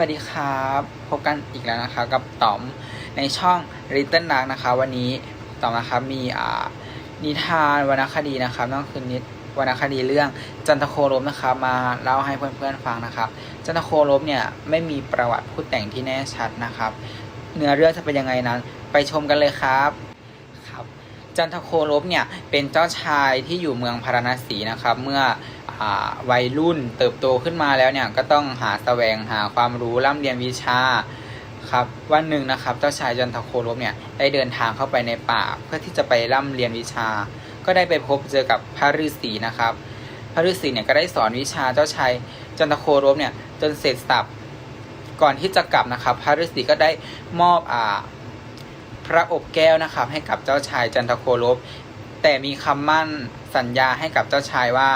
วัสดีครับ พบกันอีกแล้วนะครับกับต๋อมในช่อง Little Dark นะคะ วันนี้ต๋อมนะครับมีอ่านิทานวรรณคดีนะครับนั่นคือนิวรรณคดีเรื่องจันทโคลบนะครับมาเล่าให้เพื่อนๆฟังนะครับ จันทโคลบเนี่ยไม่มีประวัติผู้แต่งที่แน่ชัดนะครับ เนื้อเรื่องจะเป็นยังไงนั้น ไปชมกันเลยครับครับ จันทโคลบเนี่ยเป็นเจ้าชายที่อยู่เมืองพาราณสีนะครับ เมื่อ วัยรุ่นเติบโตขึ้นมาแล้วเนี่ยก็ต้องหาแสวงหาความรู้ร่ำเรียนวิชาครับวันหนึ่งนะครับเจ้าชายจันทโคลบเนี่ยได้เดินทางเข้าไปในป่าเพื่อที่จะไปร่ำเรียนวิชา ก็ได้ไปพบเจอกับพระฤาษีนะครับ พระฤาษีเนี่ยก็ได้สอนวิชาเจ้าชายจันทโคลบเนี่ยจนเสร็จสับก่อนที่จะกลับนะครับ พระฤาษีก็ได้มอบอ่าพระอบแก้วนะครับให้กับเจ้าชายจันทโคลบแต่มีคำมั่น สัญญาให้กับเจ้าชายว่า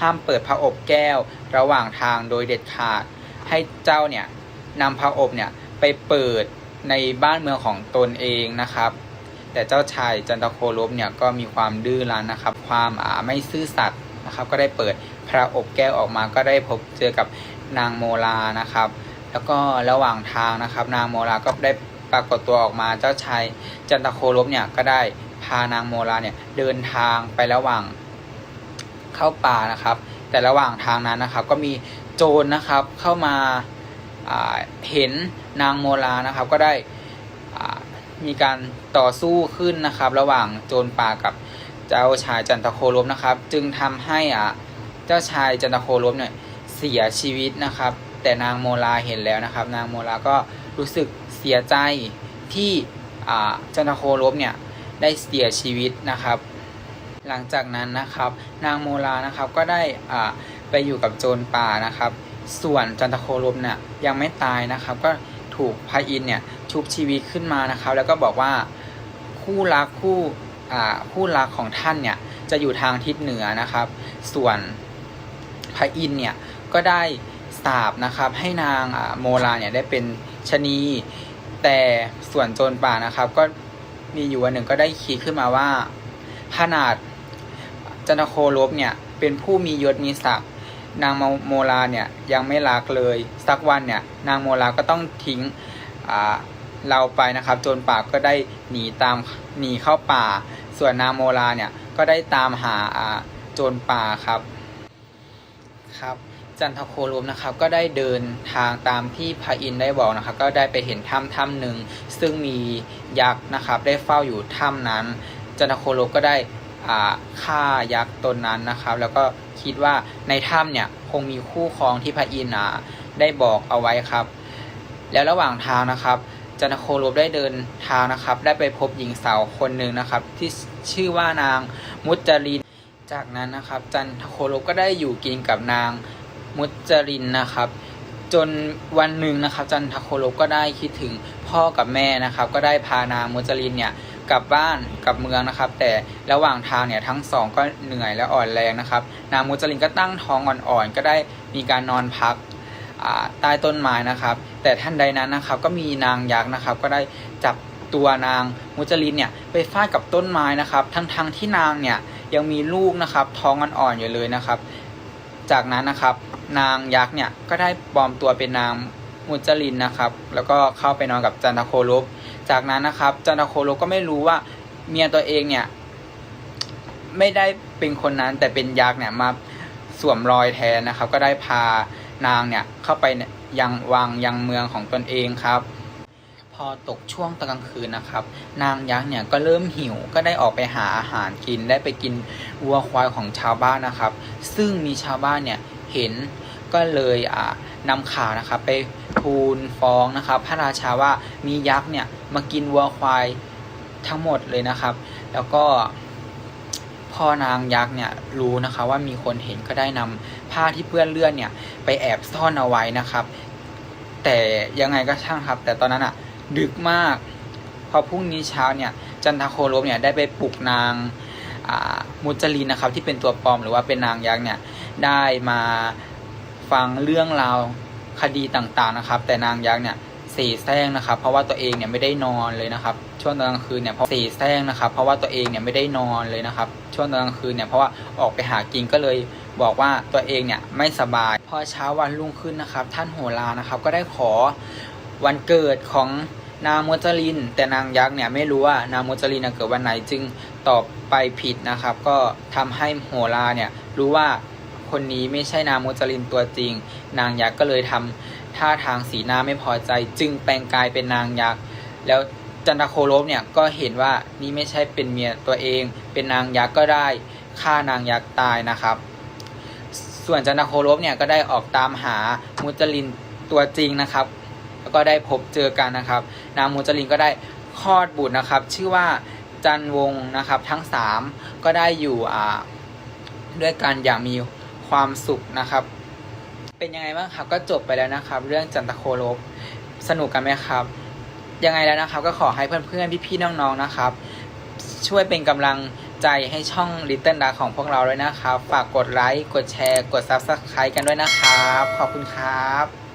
ห้ามเปิดพระอบแก้วระหว่างทางโดยเด็ดขาด ให้เจ้าเนี่ยนำพระอบเนี่ยไปเปิดในบ้านเมืองของตนเองนะครับ แต่เจ้าชายจันทโคลบเนี่ยก็มีความดื้อรั้นนะครับ ความอ่าไม่ซื่อสัตย์นะครับ ก็ได้เปิดพระอบแก้วออกมาก็ได้พบเจอกับนางโมลานะครับ แล้วก็ระหว่างทางนะครับ นางโมลาก็ได้ปรากฏตัวออกมาเจ้าชายจันทโคลบเนี่ยก็ได้พานางโมลาเนี่ยเดินทางไประหว่าง เข้าป่านะครับ แต่ระหว่างทางนั้นนะครับ ก็มีโจรนะครับเข้ามาาเห็นนางโมลานะครับ ก็ได้มีการต่อสู้ขึ้นนะครับ ระหว่างโจรป่ากับเจ้าชายจันทโคลบนะครับ จึงทำให้อ่าเจ้าชายจันทโคลบเนี่ยเสียชีวิตนะครับ แต่นางโมลาเห็นแล้วนะครับ นางโมลาก็รู้สึกเสียใจที่จันทโคลบเนี่ยได้เสียชีวิตนะครับ หลังจากนั้นนะครับ นางโมลานะครับก็ได้อ่าไปอยู่กับโจรป่านะครับ ส่วนจันทโคลบเนี่ยยังไม่ตายนะครับ ก็ถูกพระอินเนี่ยชุบชีวิตขึ้นมานะครับ แล้วก็บอกว่าคู่รักคู่อ่าคู่รักของท่านเนี่ยจะอยู่ทางทิศเหนือนะครับ ส่วนพระอินเนี่ยก็ได้สาบนะครับให้นางอ่าโมลาเนี่ยได้เป็นชะนีแต่ส่วนโจรป่านะครับก็มีอยู่วันหนึ่งก็ได้คิดขึ้นมาว่าขนาด จันทโคลบเนี่ยเป็นผู้มียศมีศักดิ์นางโมลาเนี่ยยังไม่รักเลย สักวันเนี่ยนางโมลาก็ต้องทิ้งเราไปนะครับโจรป่าก็ได้หนีตามหนีเข้าป่า ส่วนนางโมลาเนี่ยก็ได้ตามหาโจรป่าครับครับจันทโคลบนะครับก็ได้เดินทางตามที่พระอินทร์ได้บอกนะครับ ก็ได้ไปเห็นถ้ำถ้ำหนึ่งซึ่งมียักษ์นะครับ ได้เฝ้าอยู่ถ้ำนั้น จันทโคลบก็ได้ ฆ่ายักษ์ตนนั้นนะครับ แล้วก็คิดว่าในถ้ำเนี่ยคงมีคู่ครองที่พระอินทร์ได้บอกเอาไว้ครับ แล้วระหว่างทางนะครับจันทโคลบได้เดินทางนะครับ ได้ไปพบหญิงสาวคนหนึ่งนะครับ ที่ชื่อว่านางมุจจริน จากนั้นนะครับ จันทโคลบก็ได้อยู่กินกับนางมุจจรินนะครับ จนวันหนึ่งนะครับ จันทโคลบก็ได้คิดถึงพ่อกับแม่นะครับ ก็ได้พานางมุจรินเนี่ย กลับบ้านกลับเมืองนะครับ แต่ระหว่างทางเนี่ยทั้งสองก็เหนื่อยและอ่อนแรงนะครับ นางมุจลินก็ตั้งท้องอ่อนๆ ก็ได้มีการนอนพักใต้ต้นไม้นะครับ แต่ท่านใดนั้นนะครับก็มีนางยักษ์นะครับ ก็ได้จับตัวนางมุจลินเนี่ยไปฟาดกับต้นไม้นะครับ ทั้งๆที่นางเนี่ยยังมีลูกนะครับท้องอ่อนๆอยู่เลยนะครับ จากนั้นนะครับ นางยักษ์เนี่ยก็ได้ปลอมตัวเป็นนางมุจลินนะครับ แล้วก็เข้าไปนอนกับจันทโคลบ จากนั้นนะครับ จันทโคโลก็ไม่รู้ว่าเมียตัวเองเนี่ย ไม่ได้เป็นคนนั้นแต่เป็นยักษ์เนี่ยมาสวมรอยแทนนะครับ ก็ได้พานางเนี่ยเข้าไปยังวังยังเมืองของตนเองครับ พอตกช่วงตอนกลางคืนนะครับ นางยักษ์เนี่ยก็เริ่มหิวก็ได้ออกไปหาอาหารกินได้ไปกินวัวควายของชาวบ้านนะครับ ซึ่งมีชาวบ้านเนี่ยเห็น ก็เลยอ่านำข่าวนะครับไปทูลฟ้องนะครับ พระราชาว่ามียักษ์เนี่ยมากินวัวควายทั้งหมดเลยนะครับ แล้วก็พ่อนางยักษ์เนี่ยรู้นะคะว่ามีคนเห็นก็ได้นำผ้าที่เปื้อนเลือดเนี่ยไปแอบซ่อนเอาไว้นะครับ แต่ยังไงก็ช่างครับ แต่ตอนนั้นอะดึกมาก พอพรุ่งนี้เช้าเนี่ยจันทโคลบเนี่ยได้ไปปลุกนางมุจลินนะครับที่เป็นตัวปลอมหรือว่าเป็นนางยักษ์เนี่ยได้มา ฟังเรื่องราวคดีต่างๆนะครับ แต่นางยักษ์เนี่ยเสแสร้งนะครับ เพราะว่าตัวเองเนี่ยไม่ได้นอนเลยนะครับ ช่วงตอนกลางคืนเนี่ยเพราะเสแสร้งนะครับ เพราะว่าตัวเองเนี่ยไม่ได้นอนเลยนะครับ ช่วงตอนกลางคืนเนี่ยเพราะว่าออกไปหากินก็เลยบอกว่าตัวเองเนี่ยไม่สบาย พอเช้าวันรุ่งขึ้นนะครับ ท่านโหรานะครับ ก็ได้ขอวันเกิดของนางมจริน แต่นางยักษ์เนี่ยไม่รู้ว่านางมจรินเกิดวันไหนจึงตอบไปผิดนะครับ ก็ทำให้โหราเนี่ยรู้ว่า คนนี้ไม่ใช่นางมจรินตัวจริง นางยักษ์ก็เลยทำท่าทางสีหน้าไม่พอใจ จึงแปลงกายเป็นนางยักษ์แล้วจันทโคลบเนี่ยก็เห็นว่านี่ไม่ใช่เป็นเมียตัวเอง เป็นนางยักษ์ก็ได้ฆ่านางยักษ์ตายนะครับ ส่วนจันทโคลบเนี่ยก็ได้ออกตามหามุจลินตัวจริงนะครับ แล้วก็ได้พบเจอกันนะครับ นางมุจลินก็ได้คลอดบุตรนะครับ ชื่อว่าจันวงศ์นะครับทั้งสามก็ได้อยู่ด้วยกันอย่างมี ความสุขนะครับ เป็นยังไงบ้างครับก็จบไปแล้วนะครับ เรื่องจันตโคลบสนุกกันไหมครับ ยังไงแล้วนะครับ ก็ขอให้เพื่อนๆพี่ๆน้องๆนะครับ ช่วยเป็นกำลังใจให้ช่อง Little Dark ของพวกเราด้วยนะครับ ฝากกดไลค์กดแชร์ กด Subscribe กันด้วยนะครับ ขอบคุณครับ